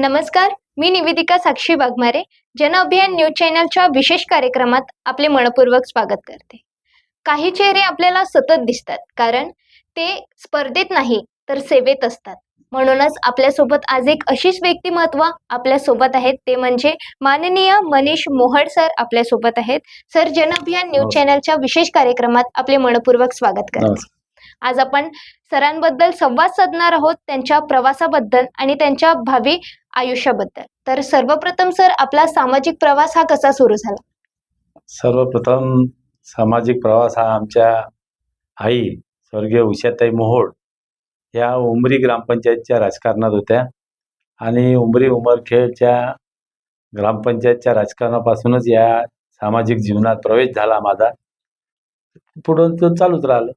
नमस्कार मी निवेदिका साक्षी वाघमारे. जन अभियान न्यूज चॅनलच्या विशेष कार्यक्रमात आपले मनपूर्वक स्वागत करते. काही चेहरे आपल्याला सतत दिसतात कारण ते स्पर्धेत नाही तर सेवेत असतात. म्हणूनच आपल्यासोबत आज एक अशीच व्यक्तिमत्व आपल्यासोबत आहेत ते म्हणजे माननीय मनीष मोहड सर आपल्यासोबत आहेत. सर जन अभियान न्यूज नमस्कार. चॅनलच्या विशेष कार्यक्रमात आपले मनपूर्वक स्वागत करते. आज आपण सरांबद्दल संवाद साधणार आहोत त्यांच्या प्रवासाबद्दल आणि त्यांच्या भावी आयुष्याबद्दल. तर सर्वप्रथम सर आपला सामाजिक प्रवास हा कसा सुरू झाला? सर्वप्रथम सामाजिक प्रवास हा आमच्या आई स्वर्गीय उषाताई मोहोळ या उमरी ग्रामपंचायतच्या राजकारणात होत्या. आणि उमरी उमरखेडच्या ग्रामपंचायतच्या राजकारणापासूनच या सामाजिक जीवनात प्रवेश झाला माझा. पुढं तो चालूच राहिलं.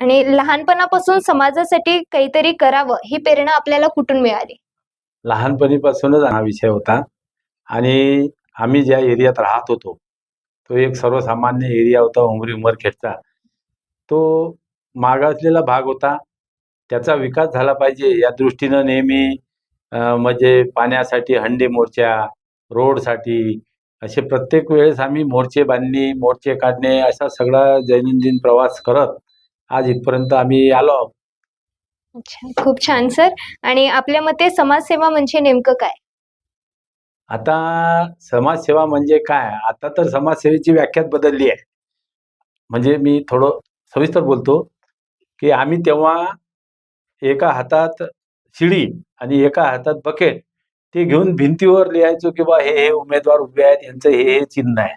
आणि लहानपणापासून समाजासाठी काहीतरी करावं ही प्रेरणा आपल्याला कुठून मिळाली? लहानपणीपासूनच हा विषय होता. आणि आम्ही ज्या एरियात राहत होतो तो एक सर्वसामान्य एरिया होता उमरी उमरखेडचा. तो मागासलेला भाग होता. त्याचा विकास झाला पाहिजे या दृष्टीनं नेहमी म्हणजे पाण्यासाठी हंडी मोर्चा रोडसाठी असे प्रत्येक वेळेस आम्ही मोर्चे बांधणी मोर्चे काढणे असा सगळा दैनंदिन प्रवास करत आज इथपर्यंत आम्ही आलो आहोत. अच्छा खूप छान सर. आणि आपल्या मते समाजसेवा म्हणजे नेमकं काय? आता समाजसेवा म्हणजे काय? आता तर समाजसेवेची व्याख्याच बदलली आहे. म्हणजे मी थोडं सविस्तर बोलतो की आम्ही तेव्हा एका हातात शिडी आणि एका हातात बकेट ते घेऊन भिंतीवर लिहायचो की बा हे हे उमेदवार उभे आहेत यांचं हे हे चिन्ह आहे.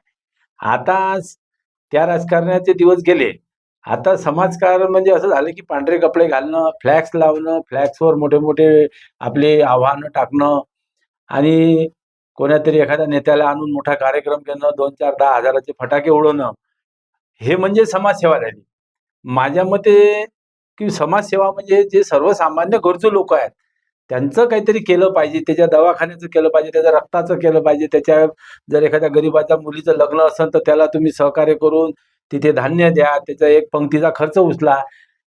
आता त्या राजकारणाचे दिवस गेले. आता समाजकारण म्हणजे असं झालं की पांढरे कपडे घालणं फ्लॅक्स लावणं फ्लॅक्सवर मोठे मोठे आपले आव्हानं टाकणं आणि कोणातरी एखाद्या नेत्याला आणून मोठा कार्यक्रम करणं दोन चार दहा हजाराचे फटाके उडवणं हे म्हणजे समाजसेवा झाली माझ्या मते की समाजसेवा म्हणजे जे सर्वसामान्य गरजू लोक आहेत त्यांचं काहीतरी केलं पाहिजे त्याच्या दवाखान्याचं केलं पाहिजे त्याच्या रक्ताचं केलं पाहिजे त्याच्या जर एखाद्या गरीबाच्या मुलीचं लग्न असेल तर त्याला तुम्ही सहकार्य करून तिथे धान्य द्या त्याचा एक पंक्तीचा खर्च उचला.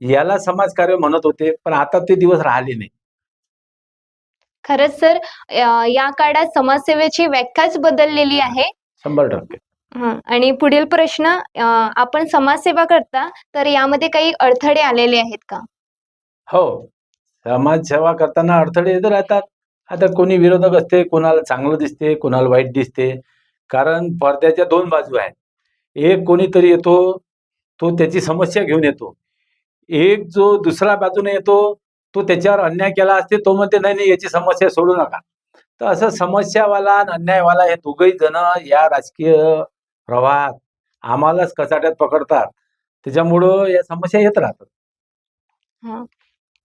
याला समाजकार्य म्हणत होते पण आता ते दिवस राहिले नाही खरंच सर या काळात समाजसेवेची व्याख्याच बदललेली आहे. शंभर टक्के. हं, आणि पुढील प्रश्न आपण समाजसेवा करता तर यामध्ये काही अडथळे आलेले आहेत का? हो समाजसेवा करताना अडथळे येत राहतात. आता कोणी विरोधक असते कोणाला चांगलं दिसते कोणाला वाईट दिसते. कारण पडद्याच्या दोन बाजू आहेत. एक कोणीतरी येतो तो त्याची समस्या घेऊन येतो. एक जो दुसऱ्या बाजूने येतो तो त्याच्यावर अन्याय केला असते तो म्हणते नाही नाही याची समस्या सोडू नका. तर असं समस्यावाला आणि अन्यायवाला हे दोघही जण या राजकीय प्रवाहात आम्हालाच कचाट्यात पकडतात. त्याच्यामुळं या समस्या येत राहतात.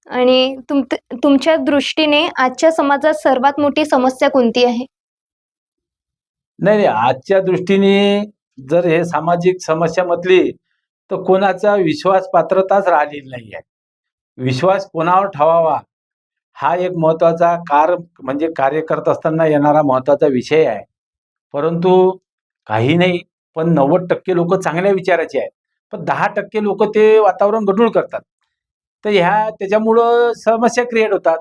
आणि तुम तुमच्या दृष्टीने आजच्या समाजात सर्वात मोठी समस्या कोणती आहे? नाही नाही आजच्या दृष्टीने जर हे सामाजिक समस्या म्हटली तर कोणाचा विश्वास पात्रताच राहिलेली नाही आहे विश्वास कोणावर ठेवावा? हा एक महत्त्वाचा कार म्हणजे कार्य करत असताना येणारा महत्त्वाचा विषय आहे. परंतु काही नाही पण नव्वद टक्के लोक चांगल्या विचाराचे आहेत. पण दहा टक्के लोक ते वातावरण गढूळ करतात. तर ह्या त्याच्यामुळं समस्या क्रिएट होतात.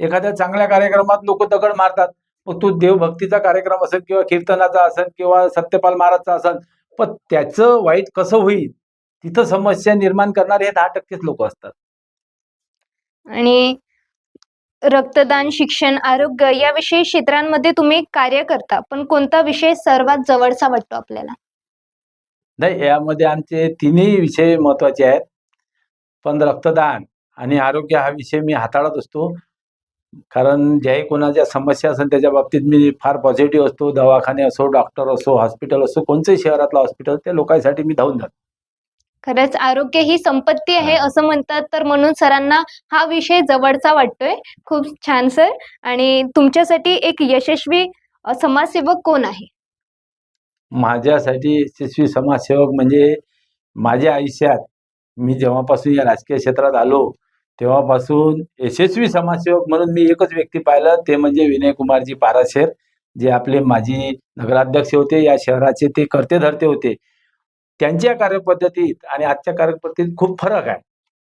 एखाद्या चांगल्या कार्यक्रमात लोक दगड मारतात. मग तो देवभक्तीचा कार्यक्रम असेल किंवा कीर्तनाचा असेल किंवा सत्यपाल महाराजचा असेल पण त्याचं वाईट कसं होईल? तिथं समस्या निर्माण करणारे हे दहा टक्केच लोक असतात. आणि रक्तदान शिक्षण आरोग्य याविषयी क्षेत्रांमध्ये तुम्ही कार्य करता पण कोणता विषय सर्वात जवळचा वाटतो आपल्याला? नाही यामध्ये आमचे तिन्ही विषय महत्त्वाचे आहेत. पण रक्तदान आणि आरोग्य हा विषय मी हाताळत असतो. कारण ज्याही कोणाच्या समस्या असेल त्याच्या बाबतीत मी फार पॉझिटिव्ह असतो. दवाखाने असो डॉक्टर असो हॉस्पिटल असो कोणत्याही शहरातलं हॉस्पिटल त्या लोकांसाठी मी धावून जातो. खरंच आरोग्य ही संपत्ती आहे. असं म्हणतात. तर म्हणून सरांना हा विषय जवळचा वाटतोय. खूप छान सर. आणि तुमच्यासाठी एक यशस्वी समाजसेवक कोण आहे? माझ्यासाठी यशस्वी समाजसेवक म्हणजे माझ्या आयुष्यात मी जेव्हापासून या राजकीय क्षेत्रात आलो तेव्हापासून यशस्वी समाजसेवक म्हणून मी एकच व्यक्ती पाहिलं ते म्हणजे विनय कुमारजी पाराशेर जे आपले माजी नगराध्यक्ष होते. या शहराचे ते करते धरते होते. त्यांच्या कार्यपद्धतीत आणि आजच्या कार्यपद्धतीत खूप फरक आहे.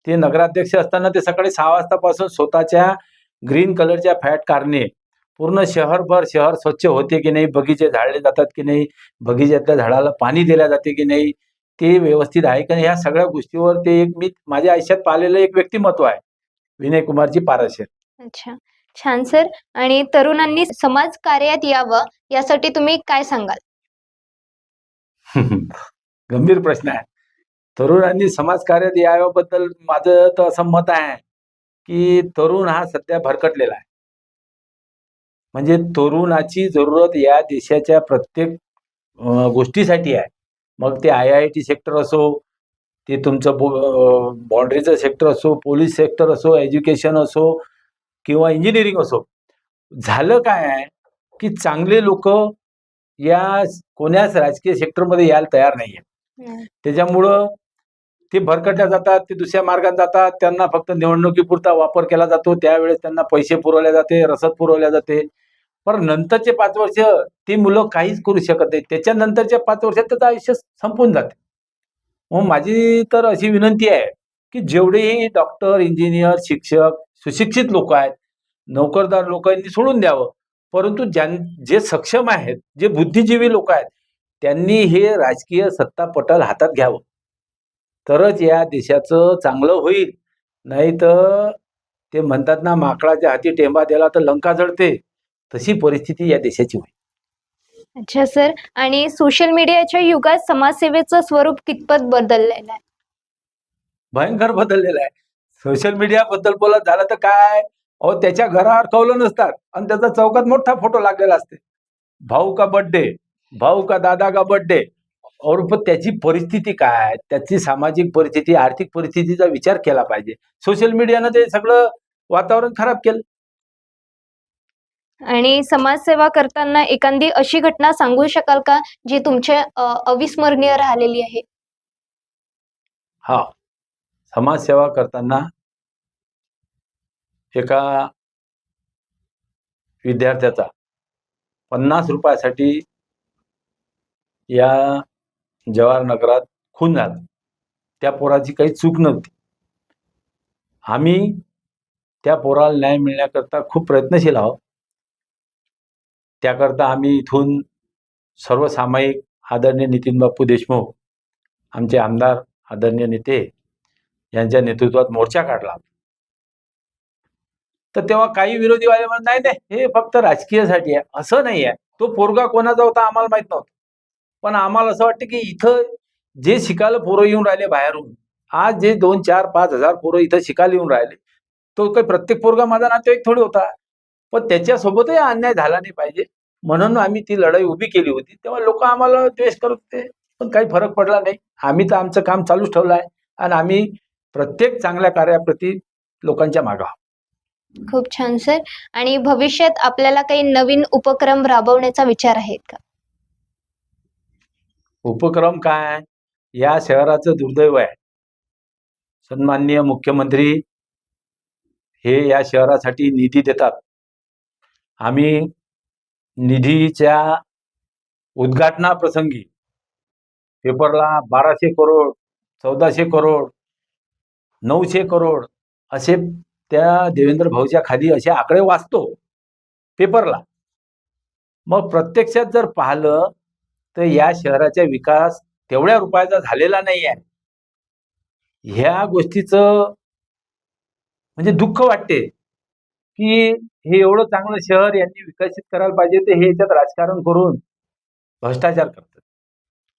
ते नगराध्यक्ष असताना ते सकाळी सहा वाजतापासून स्वतःच्या ग्रीन कलरच्या फॅट कारने पूर्ण शहरभर शहर स्वच्छ होते की नाही बगीचे झाडले जातात की नाही बगीच्यातल्या झाडाला पाणी दिल्या जाते की नाही ते व्यवस्थित आहे. का नाही ह्या सगळ्या गोष्टीवर ते एक मी माझ्या आयुष्यात पाहिलेलं एक व्यक्तिमत्व आहे. विनय कुमारजी पाराशर. अच्छा. छान सर. आणि तरुणांनी समाज कार्यात यावं यासाठी तुम्ही काय सांगाल? गंभीर प्रश्न आहे. तरुणांनी समाजकार्यात याबद्दल माझं तर असं मत आहे की तरुण हा सध्या भरकटलेला आहे. म्हणजे तरुणाची जरूरत या देशाच्या प्रत्येक गोष्टीसाठी आहे. मग ते आय आय टी सेक्टर असो ते तुमचं बाउंड्रीचं सेक्टर असो पोलीस सेक्टर असो एज्युकेशन असो किंवा इंजिनिअरिंग असो झालं काय आहे की चांगले लोक या कोण्याच राजकीय सेक्टरमध्ये यायला तयार नाही आहे त्याच्यामुळं ते भरकटल्या जातात ते दुसऱ्या मार्गात जातात त्यांना फक्त निवडणुकीपुरता वापर केला जातो त्यावेळेस त्यांना पैसे पुरवले जाते रसद पुरवल्या जाते. पण नंतरचे पाच वर्ष ती मुलं काहीच करू शकत नाही त्याच्यानंतरच्या पाच वर्षात त्याचं आयुष्य संपून जाते. मग माझी तर अशी विनंती आहे की जेवढेही डॉक्टर इंजिनियर शिक्षक सुशिक्षित लोक आहेत नोकरदार लोकांनी सोडून द्यावं. परंतु ज्यां जे सक्षम आहेत जे बुद्धिजीवी लोक आहेत त्यांनी हे राजकीय सत्ता पटल हातात घ्यावं. तरच या देशाचं चांगलं होईल. नाही तर ते म्हणतात ना माकडाच्या हाती टेंबा दिला तर लंका जळते. तशी परिस्थिती या देशाची होईल. अच्छा सर. आणि सोशल मीडियाच्या युगात समाजसेवेचं स्वरूप कितपत बदललेलं आहे? भयंकर बदललेलं आहे. सोशल मीडिया बद्दल बोलत झालं तर काय? अहो त्याच्या घरावर कौलं नसतात आणि त्याचा चौकात मोठा फोटो लागलेला असते. भाऊ का बर्थडे भाऊ का दादा का बर्थडे और पण त्याची परिस्थिती काय? त्याची सामाजिक परिस्थिती आर्थिक परिस्थितीचा विचार केला पाहिजे. सोशल मीडियानं ते सगळं वातावरण खराब केलं. आणि समाजसेवा करताना एखादी अशी घटना सांगू शकाल का जी तुमचे अविस्मरणीय राहिलेली आहे? हा. समाजसेवा करताना एका विद्यार्थ्याचा पन्नास रुपयासाठी या जवाहरनगरात खून झाला. त्या पोराची काही चूक नव्हती. आम्ही त्या पोराला न्याय मिळण्याकरता खूप प्रयत्नशील आहोत. त्याकरता आम्ही इथून सर्वसामायिक आदरणीय नितीन बापू देशमुख आमचे आमदार आदरणीय नेते यांच्या नेतृत्वात मोर्चा काढला. तर तेव्हा काही विरोधी वाले म्हणत नाही नाही हे फक्त राजकीयसाठी आहे. असं नाही आहे तो पोरगा कोणाचा होता आम्हाला माहीत नव्हतं. पण आम्हाला असं वाटतं की इथं जे शिकायला पोरं येऊन राहिले बाहेरून आज जे दोन चार पाच हजार पोरं इथं शिकायला येऊन राहिले तो काही प्रत्येक पोरगा माझा नातेवाईक थोडी होता. पण त्याच्यासोबतही अन्याय झाला नाही पाहिजे. म्हणून आम्ही ती लढाई उभी केली होती. तेव्हा लोक आम्हाला द्वेष करत होते. पण काही फरक पडला नाही. आम्ही तर आमचं काम चालूच ठेवलं आहे. आणि आम्ही प्रत्येक चांगल्या कार्याप्रती लोकांच्या मागा. खूप छान सर. आणि भविष्यात आपल्याला काही नवीन उपक्रम राबवण्याचा विचार आहेत का? उपक्रम काय? आहे? या शहराचं दुर्दैव आहे. सन्माननीय मुख्यमंत्री हे या शहरासाठी निधी देतात. आम्ही निधीच्या उद्घाटनाप्रसंगी पेपरला बाराशे करोड चौदाशे करोड नऊशे करोड असे त्या देवेंद्र भाऊच्या खाली असे आकडे वाचतो पेपरला. मग प्रत्यक्षात जर पाहिलं तर या शहराचा विकास तेवढ्या रुपयाचा झालेला नाही आहे ह्या गोष्टीचं म्हणजे दुःख वाटते की हे एवढं चांगलं शहर यांनी विकसित करायला पाहिजे ते हे याच्यात राजकारण करून भ्रष्टाचार करतात.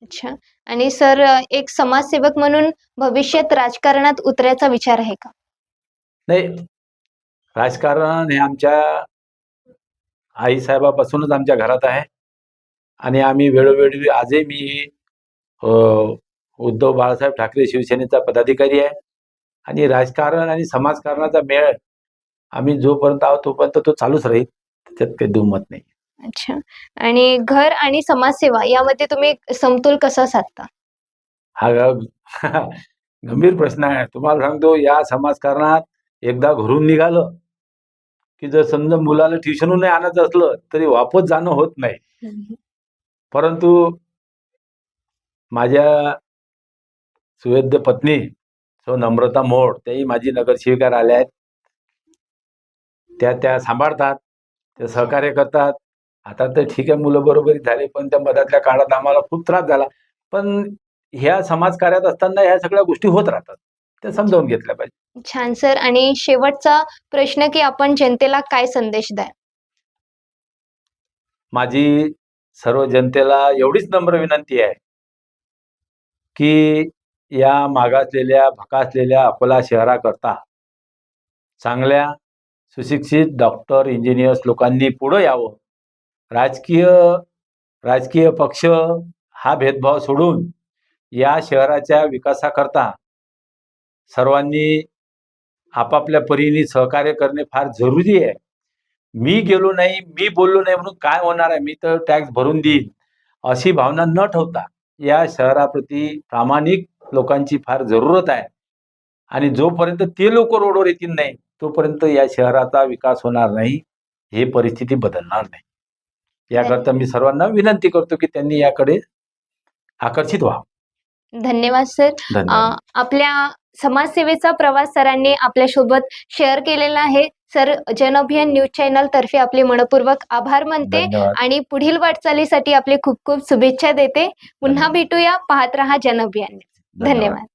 अच्छा. आणि सर एक समाजसेवक म्हणून भविष्यात राजकारणात उतरायचा विचार आहे का? नाही. राजकारण हे आमच्या आईसाहेबापासूनच आमच्या घरात आहे. आणि आम्ही वेळोवेळी आजही मी उद्धव बाळासाहेब ठाकरे शिवसेनेचा पदाधिकारी आहे. आणि राजकारण आणि समाजकारणाचा मेळ आम्ही जोपर्यंत आहोत तोपर्यंत तो चालूच राहील. त्याच्यात काही दुमत नाही. अच्छा. आणि घर आणि समाजसेवा यामध्ये तुम्ही समतोल कसा साधता? हा ग- गंभीर प्रश्न आहे. तुम्हाला सांगतो या समाजकारणात एकदा घरून निघालं की जर समजा मुलाला ट्युशनहून नाही आणायचं असलं तरी वापस जाणं होत नाही. परंतु माझ्या सुवेद्य पत्नी सो नम्रता मोड त्याही माझी नगरसेविका आल्या आहेत. त्या त्या सांभाळतात ते सहकार्य करतात. आता तर ठीक आहे मुलं बरोबरी झाले पण त्या मधातल्या काळात आम्हाला खूप त्रास झाला. पण ह्या समाजकार्यात असताना ह्या सगळ्या गोष्टी होत राहतात. त्या समजावून घेतल्या पाहिजे. छान सर. आणि शेवटचा प्रश्न की आपण जनतेला काय संदेश द्या माझी सर्व जनतेला एवढीच नम्र विनंती आहे की या मागासलेल्या भकासलेल्या अकोला शहराकरता चांगल्या सुशिक्षित डॉक्टर इंजिनियर्स लोकांनी पुढं यावं. राजकीय राजकीय पक्ष हा भेदभाव सोडून या शहराच्या विकासाकरता सर्वांनी आपापल्या परीने सहकार्य करणे फार जरुरी आहे. मी गेलो नाही मी बोललो नाही म्हणून काय होणार आहे? मी तर टॅक्स भरून देईन. अशी भावना न ठेवता या शहराप्रती प्रामाणिक लोकांची फार जरूरत आहे. आणि जोपर्यंत ते लोक रोडवर येतील नाही तोपर्यंत या शहराचा विकास होणार नाही ही परिस्थिती बदलणार नाही. याकरता मी सर्वांना विनंती करतो की त्यांनी याकडे आकर्षित व्हावं. धन्यवाद सर. आपल्या समाजसेवेचा प्रवास सरांनी आपल्यासोबत शेअर केलेला आहे. सर जन अभियान न्यूज चॅनल तर्फे आपले मनपूर्वक आभार मानते आणि पुढील वाटचालीसाठी आपले खूप खूप शुभेच्छा देते. पुन्हा भेटूया. पाहत रहा जन अभियान धन्यवाद.